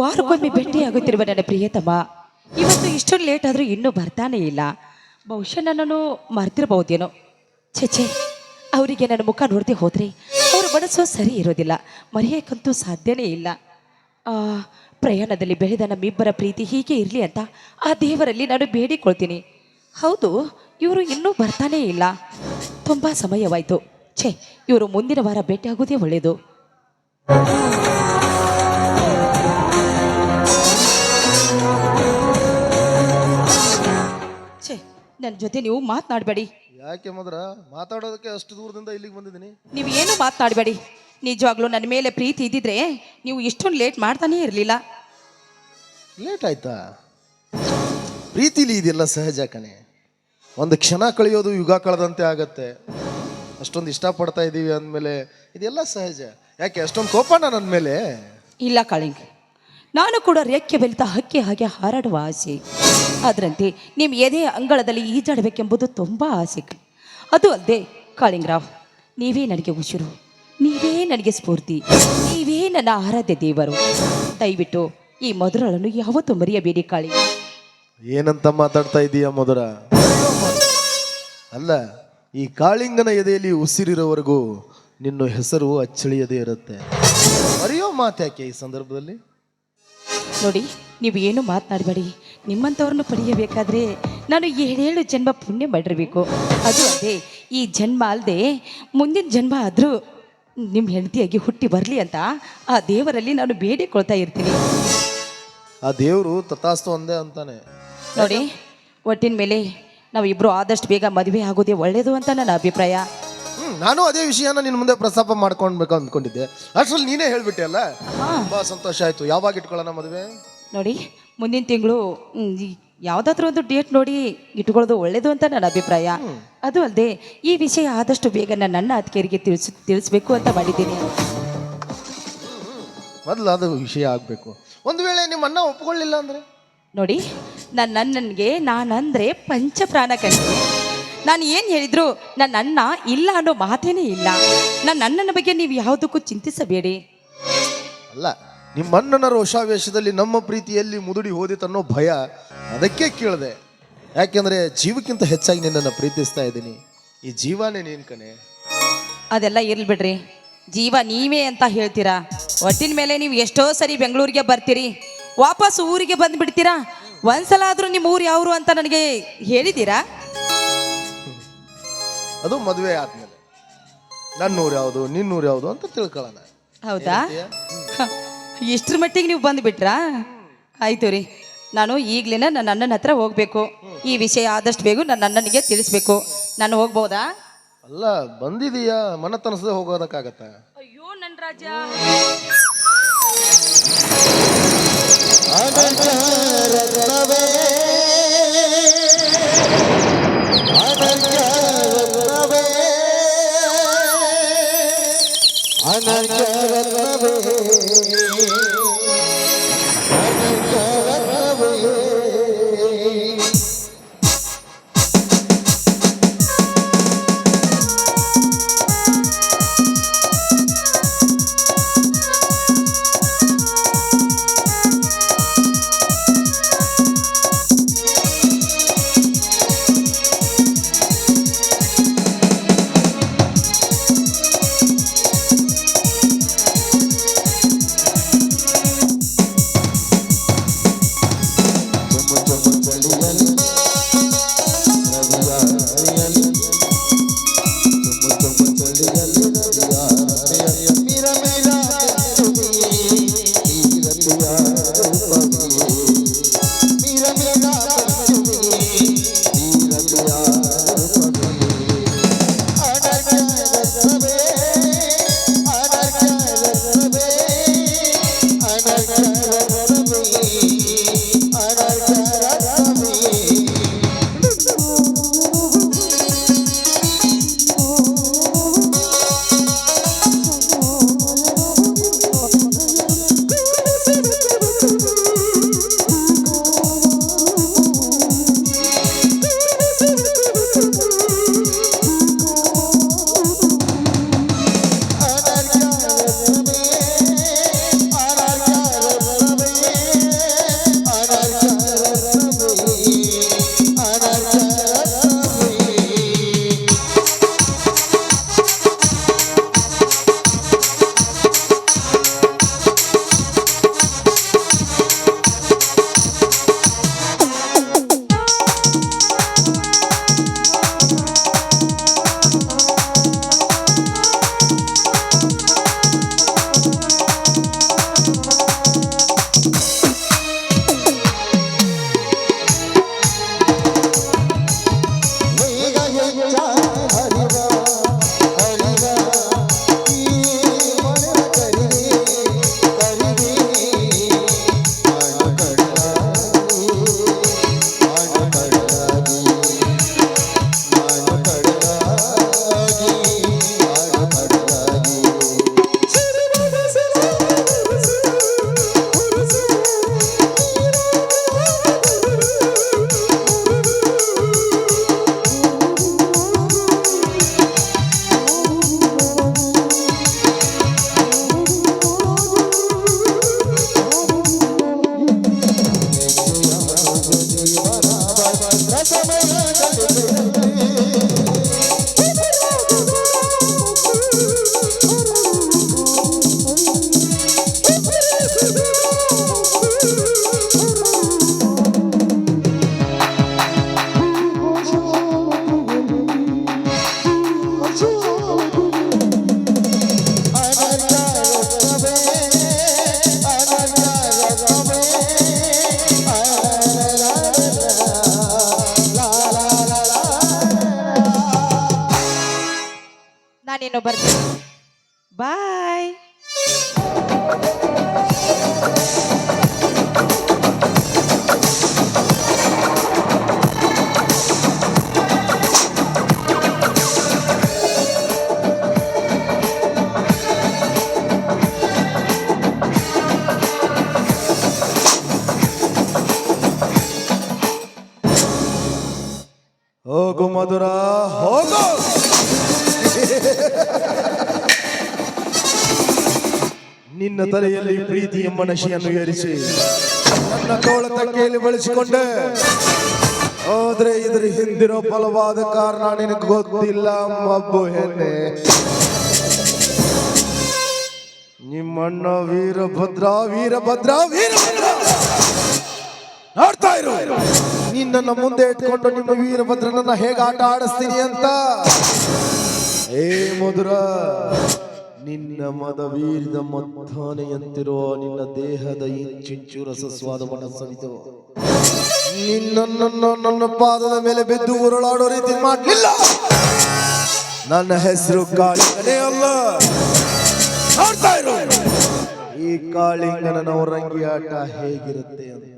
ವಾರಕ್ಕೊಮ್ಮೆ ಭೇಟಿ ಆಗುತ್ತಿರುವ ನನ್ನ ಪ್ರಿಯತಮ, ಇವತ್ತು ಇಷ್ಟೊಂದು ಲೇಟ್ ಆದರೂ ಇನ್ನೂ ಬರ್ತಾನೆ ಇಲ್ಲ. ಬಹುಶಃ ನನ್ನನ್ನು ಮರ್ತಿರಬಹುದೇನೋ. ಛೇ ಅವರಿಗೆ ನನ್ನ ಮುಖ ನೋಡದೆ ಹೋದರೆ ಅವರ ಮನಸ್ಸು ಸರಿ ಇರೋದಿಲ್ಲ. ಮರೆಯೋಕ್ಕಂತೂ ಸಾಧ್ಯನೇ ಇಲ್ಲ. ಪ್ರಯಾಣದಲ್ಲಿ ಬೆಳೆದ ನಮ್ಮಿಬ್ಬರ ಪ್ರೀತಿ ಹೀಗೆ ಇರಲಿ ಅಂತ ಆ ದೇವರಲ್ಲಿ ನಾನು ಬೇಡಿಕೊಳ್ತೀನಿ. ಹೌದು, ಇವರು ಇನ್ನೂ ಬರ್ತಾನೇ ಇಲ್ಲ. ತುಂಬ ಸಮಯವಾಯಿತು. ಛೇ, ಇವರು ಮುಂದಿನ ವಾರ ಭೇಟಿಯಾಗೋದೇ ಒಳ್ಳೆಯದು ಜೊತೆ ನೀವು ಮಾತನಾಡಬೇಡಿ. ಯಾಕೆ ಮದ್ರ? ಮಾತಾಡೋದಕ್ಕೆ ಅಷ್ಟು ದೂರದಿಂದ ಇಲ್ಲಿಗೆ ಬಂದಿದ್ದೀನಿ. ನೀವು ಏನು ಮಾತನಾಡಬೇಡಿ. ನಿಜವಾಗ್ಲೂ ನನ್ನ ಮೇಲೆ ಪ್ರೀತಿ ಇದ್ದಿದ್ರೆ ನೀವು ಇಷ್ಟೊಂದು ಲೇಟ್ ಮಾಡ್ತಾನೇ ಇರಲಿಲ್ಲ. ಲೇಟ್ ಆಯ್ತಾ? ಪ್ರೀತಿಲಿ ಇದೆಲ್ಲ ಸಹಜ ಕಣೆ. ಒಂದು ಕ್ಷಣ ಕಳೆಯೋದು ಯುಗ ಕಳೆದಂತೆ ಆಗತ್ತೆ. ಅಷ್ಟೊಂದು ಇಷ್ಟಪಡ್ತಾ ಇದ್ದೀವಿ ಅಂದಮೇಲೆ ಇದೆಲ್ಲ ಸಹಜ. ಯಾಕೆ ಅಷ್ಟೊಂದು ಕೋಪನ ನನ್ನ ಮೇಲೆ? ಇಲ್ಲ ಕಾಳಿಂಗ್. ನಾನು ಕೂಡ ರೆಕ್ಕೆ ಬೆಲಿತ ಹಕ್ಕಿ ಹಾಗೆ ಹಾರಾಡುವ ಆಸೆ. ಅದರಂತೆ ನಿಮ್ಮ ಎದೆ ಅಂಗಳದಲ್ಲಿ ಈಜಾಡಬೇಕೆಂಬುದು ತುಂಬ ಆಸೆ. ಅದು ಅಲ್ಲದೆ ಕಾಳಿಂಗರಾವ್ ನೀವೇ ನನಗೆ ಉಸಿರು ನೀವೇ ನನಗೆ ಸ್ಫೂರ್ತಿ ನೀವೇ ನನ್ನ ಆರಾಧ್ಯ ದೇವರು. ದಯವಿಟ್ಟು ಈ ಮಧುರಳನ್ನು ಯಾವತ್ತೂ ಮರೆಯಬೇಡಿ ಕಾಳಿ. ಏನಂತ ಮಾತಾಡ್ತಾ ಇದೀಯ ಮಧುರ? ಅಲ್ಲ ಈ ಕಾಳಿಂಗನ ಎದೆಯಲ್ಲಿ ಉಸಿರಿರೋವರೆಗೂ ನಿನ್ನ ಹೆಸರು ಅಚ್ಚಳಿಯದೇ ಇರುತ್ತೆ. ಮರೆಯೋ ಮಾತ್ಯಾಕೆ ಈ ಸಂದರ್ಭದಲ್ಲಿ? ನೋಡಿ ನೀವು ಏನು ಮಾತನಾಡಬೇಡಿ. ನಿಮ್ಮಂಥವ್ರನ್ನು ಪಡೆಯಬೇಕಾದ್ರೆ ನಾನು ಏಳೇಳು ಜನ್ಮ ಪುಣ್ಯ ಮಾಡಿರಬೇಕು. ಅದು ಅದೇ ಈ ಜನ್ಮ ಅಲ್ಲದೆ ಮುಂದಿನ ಜನ್ಮ ಆದರೂ ನಿಮ್ಮ ಹೆಂಡತಿಯಾಗಿ ಹುಟ್ಟಿ ಬರಲಿ ಅಂತ ಆ ದೇವರಲ್ಲಿ ನಾನು ಬೇಡಿಕೊಳ್ತಾ ಇರ್ತೀನಿ. ಆ ದೇವರು ತಥಾಸ್ತು ಒಂದೇ ಅಂತಾನೆ. ನೋಡಿ ಒಟ್ಟಿನ ಮೇಲೆ ನಾವಿಬ್ರು ಆದಷ್ಟು ಬೇಗ ಮದುವೆ ಆಗೋದೇ ಒಳ್ಳೆಯದು ಅಂತ ನನ್ನ ಅಭಿಪ್ರಾಯ. ಹ್ಮ್ ನಾನು ಅದೇ ವಿಷಯನ ನಿನ್ನ ಮುಂದೆ ಪ್ರಸ್ತಾಪ ಮಾಡ್ಕೊಳ್ಬೇಕು ಅಂದ್ಕೊಂಡಿದ್ದೆ. ಅಷ್ಟ್ರಲ್ಲಿ ನೀನೇ ಹೇಳ್ಬಿಟ್ಟೆ ಅಲ್ಲ? ತುಂಬಾ ಸಂತೋಷ ಆಯ್ತು. ಯಾವಾಗ ಇಟ್ಕೊಳ್ಳೋಣ ಮದುವೆ? ನೋಡಿ ಮುಂದಿನ ತಿಂಗಳು ಯಾವುದಾದ್ರೂ ಒಂದು ಡೇಟ್ ನೋಡಿ ಇಟ್ಕೊಳ್ಳೋದು ಒಳ್ಳೇದು ಅಂತ ನನ್ನ ಅಭಿಪ್ರಾಯ. ಅದು ಅಲ್ಲದೆ ಈ ವಿಷಯ ಆದಷ್ಟು ಬೇಗ ನಾನು ನನ್ನ ಅತ್ತಿಗೆಯರಿಗೆ ತಿಳಿಸ್ ತಿಳಿಸ್ಬೇಕು ಅಂತ ಮಾಡಿದ್ದೀನಿ. ಮೊದಲು ಅದು ವಿಷಯ ಆಗಬೇಕು. ಒಂದು ವೇಳೆ ನಿಮ್ಮ ಅಣ್ಣ ಒಪ್ಕೊಳ್ಳಿಲ್ಲ ಅಂದರೆ? ನೋಡಿ ನನ್ನ ಅಣ್ಣನಿಗೆ ನಾನಂದರೆ ಪಂಚಪ್ರಾಣ ಕಷ್ಟ. ನಾನು ಏನು ಹೇಳಿದ್ರು ನನ್ನ ಅಣ್ಣ ಇಲ್ಲ ಅನ್ನೋ ಮಾತೇನೇ ಇಲ್ಲ. ನನ್ನ ಅಣ್ಣನ ಬಗ್ಗೆ ನೀವು ಯಾವುದಕ್ಕೂ ಚಿಂತಿಸಬೇಡಿ. ಅಲ್ಲ ನಿಮ್ಮ ಅಣ್ಣನ ರೋಷಾವೇಶದಲ್ಲಿ ನಮ್ಮ ಪ್ರೀತಿಯಲ್ಲಿ ಮುದುಡಿ ಹೋದಿತನ್ನೋ ಭಯ ಅದಕ್ಕೆ ಕೇಳಿದೆ. ಯಾಕೆಂದ್ರೆ ಜೀವಕ್ಕಿಂತ ಹೆಚ್ಚಾಗಿ ನಿನ್ನನ್ನು ಪ್ರೀತಿಸ್ತಾ ಇದ್ದೀನಿ. ಈ ಜೀವನೇ ನೀನ್ ಕಣೆ. ಅದೆಲ್ಲ ಇರ್ಲಿ ಬಿಡ್ರಿ. ಜೀವ ನೀವೇ ಅಂತ ಹೇಳ್ತೀರಾ? ಒಟ್ಟಿನ ಮೇಲೆ ನೀವು ಎಷ್ಟೋ ಸರಿ ಬೆಂಗಳೂರಿಗೆ ಬರ್ತೀರಿ. ವಾಪಸ್ ಊರಿಗೆ ಬಂದ್ಬಿಡ್ತೀರಾ? ಒಂದ್ಸಲ ಆದ್ರೂ ನಿಮ್ಮ ಊರು ಯಾವರು ಅಂತ ನನಗೆ ಹೇಳಿದ್ದೀರಾ? ಅದು ಮದುವೆ ಆದ್ಮೇಲೆ. ನನ್ನೂರು ಯಾವುದು ನಿನ್ನೂರು ಯಾವುದು ಅಂತ ತಿಳ್ಕೊಳ್ಳೋಣ. ಹೌದಾ? ಇಷ್ಟರ ಮಟ್ಟಿಗೆ ನೀವು ಬಂದುಬಿಟ್ರಾ? ಆಯ್ತು ರೀ. ನಾನು ಈಗಲೇ ನನ್ನ ಅಣ್ಣನ ಹತ್ರ ಹೋಗಬೇಕು. ಈ ವಿಷಯ ಆದಷ್ಟು ಬೇಗ ನನ್ನ ಅಣ್ಣನಿಗೆ ತಿಳಿಸ್ಬೇಕು. ನಾನು ಹೋಗ್ಬೋದಾ? ಅಲ್ಲ ಬಂದಿದೀಯಾ? ಮನತನಸದೆ ಹೋಗೋದಕ್ಕಾಗತ್ತ? ಅಯ್ಯೋ ನನ್ನ ರಾಜ. ಅನಂತ দিয়া ನಾನು ಬರ್ತೀನಿ ಬಾಯ್ ಹೋಗು ಮಧುರ ಹೋಗು ನಿನ್ನ ತಲೆಯಲ್ಲಿ ಪ್ರೀತಿ ಎಂಬ ಏರಿಸಿ. ನನ್ನ ತೋಳ ತಕ್ಕೆಯಲ್ಲಿ ಬಳಸಿಕೊಂಡೆ. ಹೋದ್ರೆ ಇದ್ರ ಹಿಂದಿರೋ ಫಲವಾದ ಕಾರಣ ನಿನಗೆ ಗೊತ್ತಿಲ್ಲ ಮಬ್ಬು ಹೆಣ್ಣೆ. ನಿಮ್ಮಣ್ಣ ವೀರಭದ್ರ ವೀರಭದ್ರ ವೀರಭದ್ರ. ನೋಡ್ತಾ ಇರು. ನಿನ್ನನ್ನು ಮುಂದೆ ಇಟ್ಕೊಂಡು ನಿಮ್ಮ ವೀರಭದ್ರನನ್ನ ಹೇಗೆ ಆಟ ಆಡಿಸ್ತೀನಿ ಅಂತ. ಏ ಮಧುರ, ನಿನ್ನ ಮದ ವೀರದ ಮತ್ತಾನೆಯಂತಿರುವ ನಿನ್ನ ದೇಹದ ಇಂಚಿಂಚು ರಸಸ್ವಾದವನ್ನು ಸವಿತು. ನಿನ್ನನ್ನು ನನ್ನ ಪಾದದ ಮೇಲೆ ಬಿದ್ದು ಉರುಳಾಡೋ ರೀತಿ ಮಾಡಲಿಲ್ಲ. ನನ್ನ ಹೆಸರು ಕಾಳಿಂಗನೇ ಅಲ್ಲ. ಈ ಕಾಳಿಂಗನ ನವರಂಗಿ ಆಟ ಹೇಗಿರುತ್ತೆ ಅಂತ